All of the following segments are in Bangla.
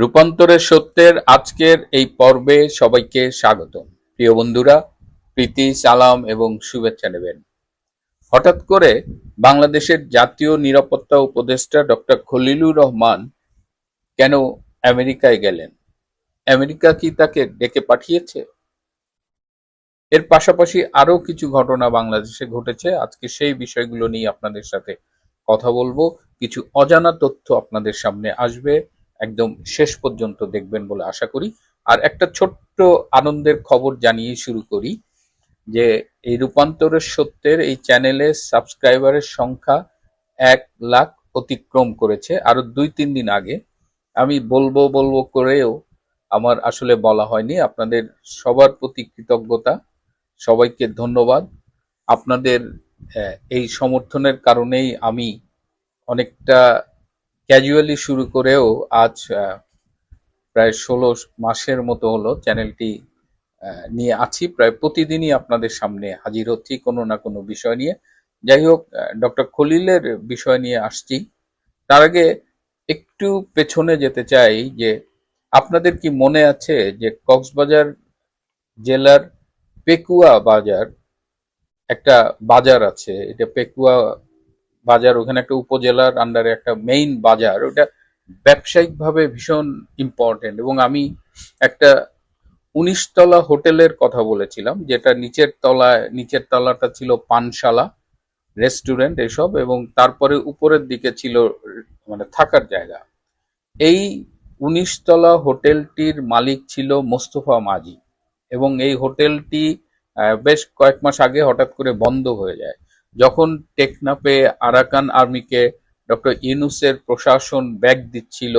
রূপান্তরের সত্যের আজকের এই পর্বে সবাইকে স্বাগতম। প্রিয় বন্ধুরা, প্রীতি, সালাম এবং শুভেচ্ছা নেবেন। হঠাৎ করে বাংলাদেশের জাতীয় নিরাপত্তা উপদেষ্টা ডক্টর খলিলুর রহমান কেন আমেরিকায় গেলেন? আমেরিকা কি তাকে ডেকে পাঠিয়েছে? এর পাশাপাশি আরও কিছু ঘটনা বাংলাদেশে ঘটেছে। আজকে সেই বিষয়গুলো নিয়ে আপনাদের সাথে কথা বলব। কিছু অজানা তথ্য আপনাদের সামনে আসবে। একদম শেষ পর্যন্ত দেখবেন বলে আশা করি। আর একটা ছোট্ট আনন্দের খবর জানিয়ে শুরু করি, যে এই রূপান্তরের সত্যের এই চ্যানেলে সাবস্ক্রাইবারের সংখ্যা এক লাখ অতিক্রম করেছে। আরও দুই, তিন দিন আগে আমি বলব বলব করেও আমার আসলে বলা হয়নি। আপনাদের সবার প্রতি কৃতজ্ঞতা, সবাইকে ধন্যবাদ। আপনাদের এই সমর্থনের কারণেই আমি অনেকটা ক্যাজুয়ালি শুরু করেও আজ প্রায় ষোলো মাসের মতো হলো চ্যানেলটি নিয়ে আছি। প্রায় প্রতিদিনই আপনাদের সামনে হাজির হচ্ছি কোনো না কোনো বিষয় নিয়ে। যাই হোক ডক্টর খলিলের বিষয় নিয়ে আসছি। তার আগে একটু পেছনে যেতে চাই যে আপনাদের কি মনে আছে যে কক্সবাজার জেলার পেকুয়া বাজার, একটা বাজার আছে, এটা পেকুয়া বাজার, ওখানে একটা উপজেলার আন্ডারে একটা মেইন বাজার, ওটা ব্যবসায়িকভাবে ভীষণ ইম্পর্টেন্ট এবং আমি একটা উনিশ তলা হোটেলের কথা বলেছিলাম, যেটা নিচের তলায়, নিচের তলাটা ছিল পানশালা রেস্টুরেন্ট এসব এবং তারপরে উপরের দিকে ছিল মানে থাকার জায়গা। এই উনিশ তলা হোটেলটির মালিক ছিল মোস্তফা মাঝি এবং এই হোটেলটি বেশ কয়েক মাস আগে হঠাৎ করে বন্ধ হয়ে যায়। যখন টেকনাপে আরাকান আর্মিকে ডক্টর ইউনুসের প্রশাসন ব্যাগ দিচ্ছিল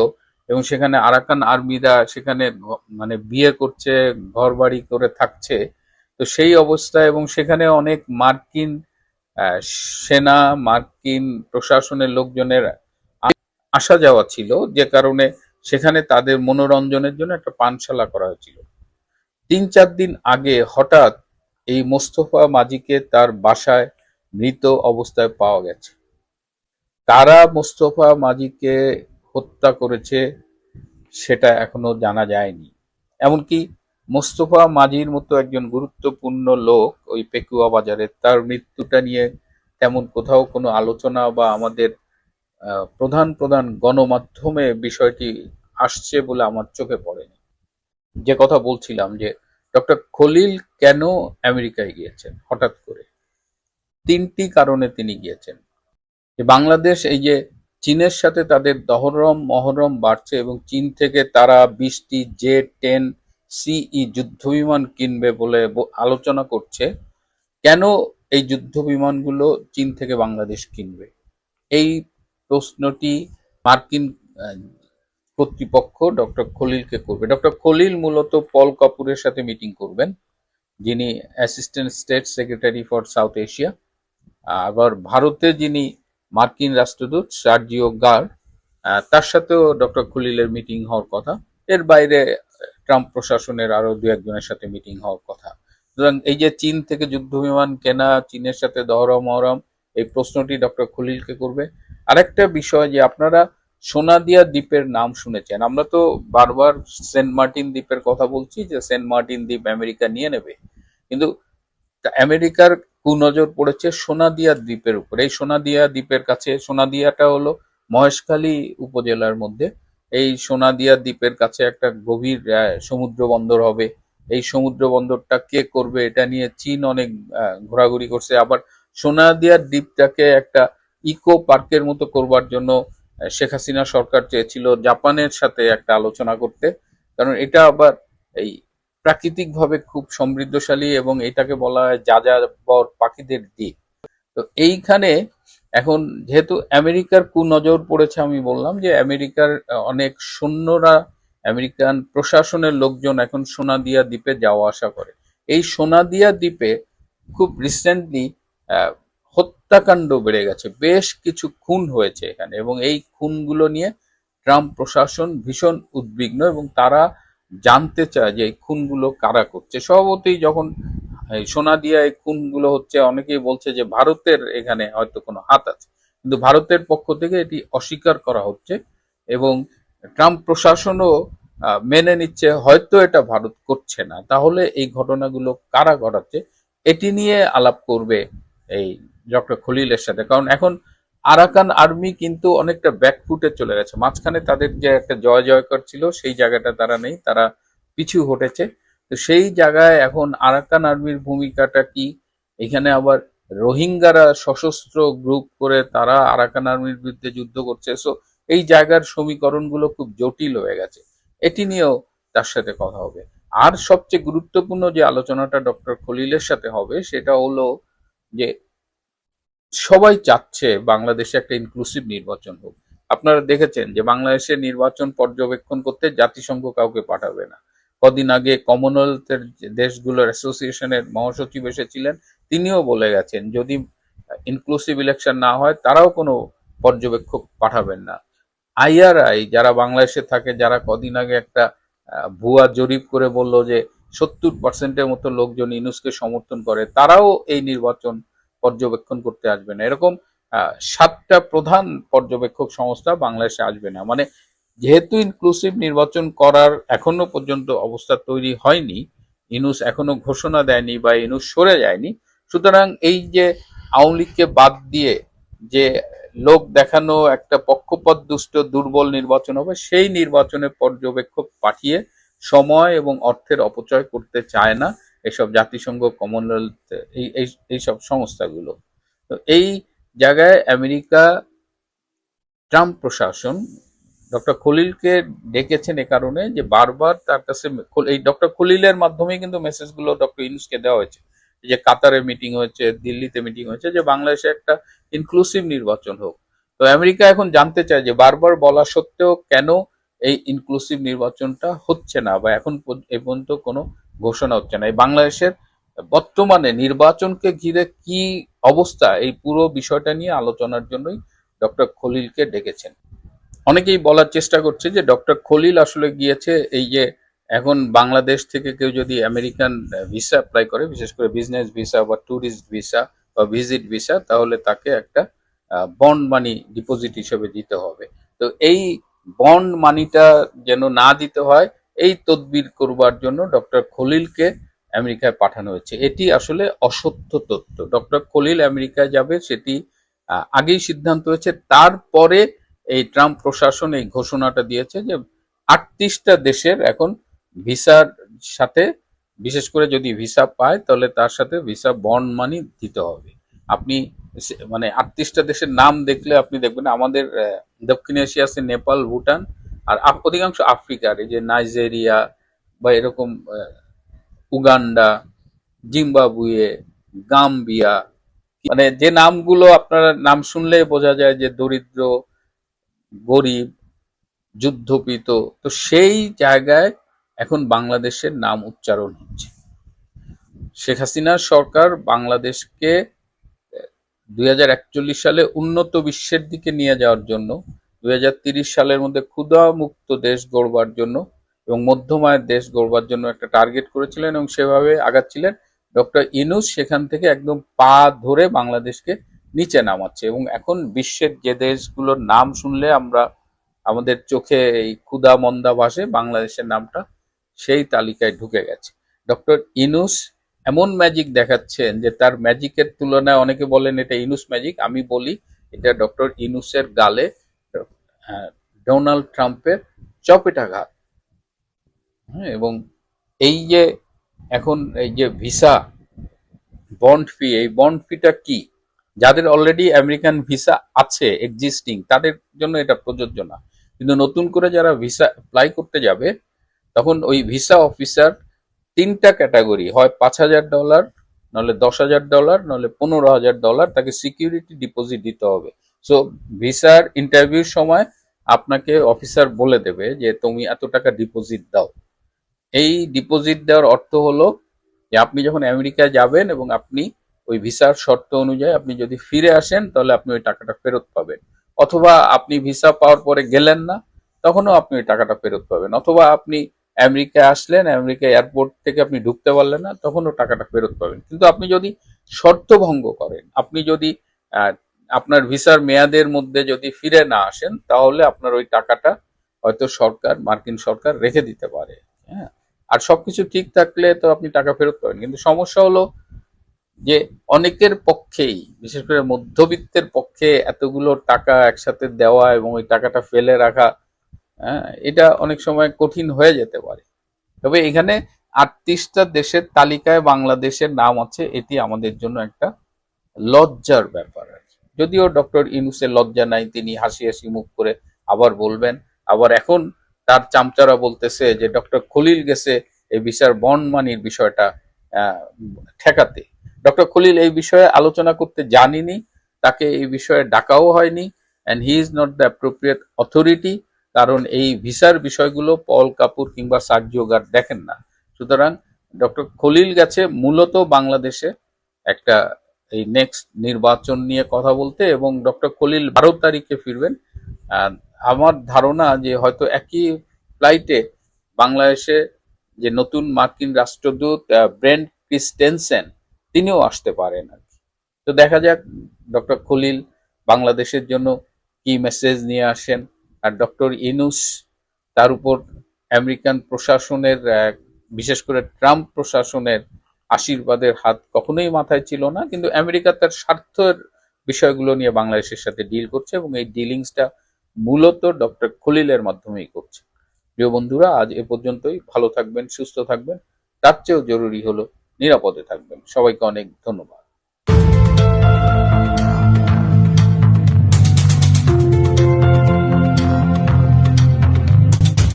এবং সেখানে আরাকান আর্মিরা সেখানে মানে বিয়ে করছে ঘর বাড়ি করে থাকছে, তো সেই অবস্থা এবং সেখানে অনেক মার্কিন সেনা, মার্কিন প্রশাসনের লোকজনের আসা যাওয়া ছিল, যে কারণে সেখানে তাদের মনোরঞ্জনের জন্য একটা পানশালা করা হয়েছিল। তিন চার দিন আগে হঠাৎ এই মোস্তফা মাজিকে তার বাসায় মৃত অবস্থায় পাওয়া গেছে। কারা মোস্তফা মাজিকে হত্যা করেছে সেটা এখনও জানা যায়নি। এমনকি মোস্তফা মাজির মতো একজন গুরুত্বপূর্ণ লোক ওই পেকুয়া বাজারে, তার মৃত্যুটা নিয়ে তেমন কোথাও কোনো আলোচনা বা আমাদের প্রধান প্রধান গণমাধ্যমে বিষয়টি আসছে বলে আমার চোখে পড়েনি। যে কথা বলছিলাম যে, ডক্টর খলিল কেন আমেরিকায় গিয়েছেন হঠাৎ করে? তিনটি কারণে তিনি গিয়েছেন। বাংলাদেশ এই যে চীনের সাথে তাদের দহরম, মহরম বাড়ছে এবং চীন থেকে তারা বিশটি জে টেন সিই যুদ্ধ বিমান কিনবে বলে আলোচনা করছে, কেন এই যুদ্ধ বিমানগুলো চীন থেকে বাংলাদেশ কিনবে? এই প্রশ্নটি মার্কিন কর্তৃপক্ষ ডক্টর খলিলকে করবে। ডক্টর খলিল মূলত পল কাপুরের সাথে মিটিং করবেন, যিনি assistant state secretary for South Asia. আবার ভারতে যিনি মার্কিন রাষ্ট্রদূত সার্জিও গার তার সাথেও ডক্টর খলিলের মিটিং হওয়ার কথা। এর বাইরে ট্রাম্প প্রশাসনের আরও দু একজনের সাথে মিটিং হওয়ার কথা। সুতরাং এই যে চীন থেকে যুদ্ধ বিমান কেনা, চীনের সাথে দহরম, মহরম, এই প্রশ্নটি ডক্টর খলিলকে করবে। আরেকটা বিষয় যে আপনারা সোনাদিয়া দ্বীপের নাম শুনেছেন। আমরা তো বারবার সেন্ট মার্টিন দ্বীপের কথা বলছি যে সেন্ট মার্টিন দ্বীপ আমেরিকা নিয়ে নেবে। কিন্তু আমেরিকার কুনজর পড়েছে সোনাদিয়া দ্বীপের উপর। এই সোনাদিয়া দ্বীপের কাছে, সোনাদিয়াটা হলো মহেশখালী উপজেলার মধ্যে। এই সোনাদিয়া দ্বীপের কাছে একটা গভীর সমুদ্র বন্দর হবে। এই সমুদ্র বন্দরটা কে করবে এটা নিয়ে চীন অনেক ঘোরাঘুরি করছে। আবার সোনাদিয়া দ্বীপটাকে একটা ইকো পার্কের মতো করবার জন্য শেখ হাসিনা সরকার চেয়েছিল জাপানের সাথে একটা আলোচনা করতে। কারণ এটা আবার এই প্রাকৃতিকভাবে খুব সমৃদ্ধশালী এবং এটাকে বলা হয় যাযাবর পাখিদের দ্বীপ। তো এইখানে এখন যেহেতু আমেরিকার কুনজর পড়েছে আমি বললাম যে আমেরিকার অনেক সৈন্যরা, আমেরিকান প্রশাসনের লোকজন এখন সোনাদিয়া দ্বীপে যাওয়া আসা করে। এই সোনাদিয়া দ্বীপে খুব রিসেন্টলি হত্যাকাণ্ড বেড়ে গেছে। বেশ কিছু খুন হয়েছে এখানে এবং এই খুনগুলো নিয়ে ট্রাম্প প্রশাসন ভীষণ উদ্বিগ্ন এবং তারা জানতে চায় যে এই খুনগুলো কারা করছে। স্বভাবতই যখন এই সোনাদিয়া এই খুনগুলো হচ্ছে, অনেকেই বলছে যে ভারতের এখানে হয়তো কোনো হাত আছে। কিন্তু ভারতের পক্ষ থেকে এটি অস্বীকার করা হচ্ছে এবং ট্রাম্প প্রশাসনও মেনে নিচ্ছে, হয়তো এটা ভারত করছে না। তাহলে এই ঘটনাগুলো কারা ঘটাচ্ছে, এটি নিয়ে আলাপ করবে এই ডক্টর খলিলের সাথে। কারণ এখন আরাকান আর্মি কিন্তু অনেকটা ব্যাকফুটে চলে গেছে। মাঝখানে তাদের যে একটা জয় জয়কর ছিল, সেই জায়গাটা তারা নেই, তারা পিছু হটেছে। তো সেই জায়গায় এখন আরাকান আর্মির ভূমিকাটা কি? এখানে আবার রোহিঙ্গারা সশস্ত্র গ্রুপ করে তারা আরাকান আর্মির বিরুদ্ধে যুদ্ধ করছে। সো এই জায়গার সমীকরণগুলো খুব জটিল হয়ে গেছে। এটি নিয়েও তার সাথে কথা হবে। আর সবচেয়ে গুরুত্বপূর্ণ যে আলোচনাটা ডক্টর খলিলের সাথে হবে, সেটা হলো যে সবাই চাচ্ছে বাংলাদেশে একটা ইনক্লুসিভ নির্বাচন হোক। আপনারা দেখেছেন যে বাংলাদেশের নির্বাচন পর্যবেক্ষণ করতে জাতিসংঘ কাউকে পাঠাবে না। কদিন আগে কমনওয়েলথের দেশগুলোর অ্যাসোসিয়েশনের মহাসচিব এসেছিলেন, তিনিও বলে গেছেন, যদি ইনক্লুসিভ ইলেকশন না হয়, তারাও কোনো পর্যবেক্ষক পাঠাবেন না। আইআরআই যারা বাংলাদেশে থাকে, যারা কদিন আগে একটা ভুয়া জরিপ করে বলল যে সত্তর পার্সেন্টের মতো লোকজন ইনুসকে সমর্থন করে, তারাও এই নির্বাচন পর্যবেক্ষণ করতে আসবে না। এরকম সাতটা প্রধান পর্যবেক্ষক সংস্থা বাংলাদেশে আসবে না। মানে যেহেতু ইনক্লুসিভ নির্বাচন করার এখনও পর্যন্ত অবস্থা তৈরি হয়নি, ইনুস এখনও ঘোষণা দেয়নি বা ইনুস সরে যায়নি, সুতরাং এই যে আওয়ামী লীগকে বাদ দিয়ে যে লোক দেখানো, একটা পক্ষপাত, দুষ্ট, দুর্বল নির্বাচন হবে, সেই নির্বাচনে পর্যবেক্ষক পাঠিয়ে সময় এবং অর্থের অপচয় করতে চায় না। এসব জাতিসংঘ কমনওয়েলথ এই, এই- এইসব সংস্থাগুলো। তো এই জায়গায় আমেরিকা ট্রাম্প প্রশাসন, ডক্টর খলিলকে ডেকেছেন এ কারণে যে বারবার তার কাছে এই ডক্টর খলিলের মাধ্যমে কিন্তু মেসেজগুলো ডক্টর ইউনুসকে দেওয়া হয়েছে। যে কাতারে মিটিং হয়েছে, দিল্লিতে মিটিং হয়েছে, যে বাংলাদেশে একটা ইনক্লুসিভ নির্বাচন হোক। তো আমেরিকা এখন জানতে চায় যে বারবার বলা সত্ত্বেও কেন এই ইনক্লুসিভ নির্বাচনটা হচ্ছে না বা এখন এ পর্যন্ত কোনো ঘোষণা হচ্ছে না। এই বাংলাদেশের বর্তমানে নির্বাচনকে ঘিরে কি অবস্থা, এই পুরো বিষয়টা নিয়ে আলোচনার জন্যই ডক্টর খলিলকে ডেকেছেন। অনেকেই বলার চেষ্টা করছে যে ডক্টর খলিল আসলে গিয়েছে এই যে এখন বাংলাদেশ থেকে কেউ যদি আমেরিকান ভিসা অ্যাপ্লাই করে, বিশেষ করে বিজনেস ভিসা বা ট্যুরিস্ট ভিসা বা ভিজিট ভিসা তাহলে তাকে একটা বন্ড মানি ডিপোজিট হিসেবে দিতে হবে। তো এই বন্ড মানিটা যেন না দিতে হয় এই তদবির করবার জন্য ডক্টর খলিলকে আমেরিকায় পাঠানো হয়েছে। এটি আসলে অসত্য তথ্য। ডক্টর খলিল আমেরিকায় যাবে, সেটি আগেই সিদ্ধান্ত হয়েছে। তারপরে এই ট্রাম্প প্রশাসন এই ঘোষণাটা দিয়েছে যে আটত্রিশটা দেশের এখন ভিসার সাথে, বিশেষ করে যদি ভিসা পায়, তাহলে তার সাথে ভিসা বন্ড মানি দিতে হবে। আপনি মানে আটত্রিশটা দেশের নাম দেখলে আপনি দেখবেন, আমাদের দক্ষিণ এশিয়া আছে নেপাল, ভুটান আর অধিকাংশ আফ্রিকার এই যে নাইজেরিয়া বা এরকম উগান্ডা, জিম্বাবুয়ে, গাম্বিয়া মানে যে নামগুলো আপনারা নাম শুনলে বোঝা যায় যে দরিদ্র, গরিব, যুদ্ধপীত, তো সেই জায়গায় এখন বাংলাদেশের নাম উচ্চারণ হচ্ছে। শেখ হাসিনার সরকার বাংলাদেশকে দুই হাজার একচল্লিশ সালে উন্নত বিশ্বের দিকে নিয়ে যাওয়ার জন্য দুই সালের মধ্যে ক্ষুধা মুক্ত দেশ গড়বার জন্য এবং মধ্যমায়ের দেশ গড়বার জন্য একটা টার্গেট করেছিলেন এবং সেভাবে আগাচ্ছিলেন। ডক্টর ইনুস সেখান থেকে একদম পা ধরে বাংলাদেশকে নিচে নামাচ্ছে এবং এখন বিশ্বের যে দেশগুলোর নাম শুনলে আমরা, আমাদের চোখে এই ক্ষুধা মন্দা ভাসে বাংলাদেশের নামটা সেই তালিকায় ঢুকে গেছে। ডক্টর ইনুস এমন ম্যাজিক দেখাচ্ছেন যে তার ম্যাজিকের তুলনায় অনেকে বলেন এটা ইনুস ম্যাজিক আমি বলি এটা ডক্টর ইনুসের গালে ডোনাল্ড ট্রাম্পের চপেটাঘাত। হ্যাঁ এবং এই যে এখন এই যে ভিসা বন্ড ফি, এই বন্ড ফিটা কি? যাদের অলরেডি আমেরিকান ভিসা আছে এক্সিস্টিং তাদের জন্য এটা প্রযোজ্য না। কিন্তু নতুন করে যারা ভিসা অ্যাপ্লাই করতে যাবে, তখন ওই ভিসা অফিসার তিনটা ক্যাটাগরি হয় পাঁচ হাজার ডলার নাহলে দশ হাজার ডলার নাহলে পনেরো হাজার ডলার তাকে সিকিউরিটি ডিপোজিট দিতে হবে। সো ভিসার ইন্টারভিউর সময় আপনাকে অফিসার বলে দেবে যে, তুমি এত টাকা ডিপোজিট দাও। এই ডিপোজিট দেওয়ার অর্থ হলো যে, আপনি যখন আমেরিকায় যাবেন এবং আপনি ওই ভিসার শর্ত অনুযায়ী আপনি যদি ফিরে আসেন, তাহলে আপনি ওই টাকাটা ফেরত পাবেন। অথবা আপনি ভিসা পাওয়ার পরে গেলেন না, তখনও আপনি ওই টাকাটা ফেরত পাবেন। অথবা আপনি আমেরিকায় আসলেন, আমেরিকা এয়ারপোর্ট থেকে আপনি ঢুকতে পারলেন না, তখনও টাকাটা ফেরত পাবেন। কিন্তু আপনি যদি শর্ত ভঙ্গ করেন, আপনি যদি আপনার ভিসার মেয়াদের মধ্যে যদি ফিরে না আসেন তাহলে আপনার ওই টাকাটা হয়তো সরকার মার্কিন সরকার রেখে দিতে পারে। হ্যাঁ? আর সবকিছু ঠিক থাকলে তো আপনি টাকা ফেরত পাবেন। কিন্তু সমস্যা হলো যে অনেকের পক্ষেই বিশেষ করে মধ্যবিত্তের পক্ষে এতগুলো টাকা একসাথে দেওয়া এবং ওই টাকাটা ফেলে রাখা হ্যাঁ, এটা অনেক সময় কঠিন হয়ে যেতে পারে। তবে এখানে আটত্রিশটা দেশের তালিকায় বাংলাদেশের নাম আছে। এটি আমাদের জন্য একটা লজ্জার ব্যাপার। যদিও ডক্টর ইনুসের লজ্জা নাই, তিনি হাসি হাসি মুখ করে আবার বলবেন। আবার এখন তার চামচারা বলতেছে যে, ডক্টর খলিল গেছে এই বিচার বন্ড মানির বিষয়টা ঠেকাতে। ডক্টর খলিল এই বিষয়ে আলোচনা করতে জানিনি, তাকে এই বিষয়ে ডাকাও হয়নি and he is not the appropriate authority কারণ এই ভিসার বিষয়গুলো পল কাপুর কিংবা সার্জিও গার্ড দেখেন না। সুতরাং ডক্টর খলিল গেছে মূলত বাংলাদেশে একটা এই নেক্সট নির্বাচন নিয়ে কথা বলতে এবং ডক্টর খলিল বারো তারিখে ফিরবেন আমার ধারণা যে হয়তো একই ফ্লাইটে বাংলাদেশে যে নতুন মার্কিন রাষ্ট্রদূত আহ, ব্রেন্ট ক্রিস্টেনসেন তিনিও আসতে পারেন আর কি। তো দেখা যাক ডক্টর খলিল বাংলাদেশের জন্য কি মেসেজ নিয়ে আসেন আর ডক্টর ইনুস তার উপর আমেরিকান প্রশাসনের বিশেষ করে ট্রাম্প প্রশাসনের আশীর্বাদের হাত কখনোই মাথায় ছিল না, কিন্তু আমেরিকা তার স্বার্থের বিষয়গুলো নিয়ে বাংলাদেশের সাথে ডিল করছে এবং এই ডিলিংসটা মূলত ডক্টর খলিলের মাধ্যমেই করছে। প্রিয় বন্ধুরা, আজ এ পর্যন্তই। ভালো থাকবেন, সুস্থ থাকবেন। তার চেয়েও জরুরি হলো নিরাপদে থাকবেন। সবাইকে অনেক ধন্যবাদ।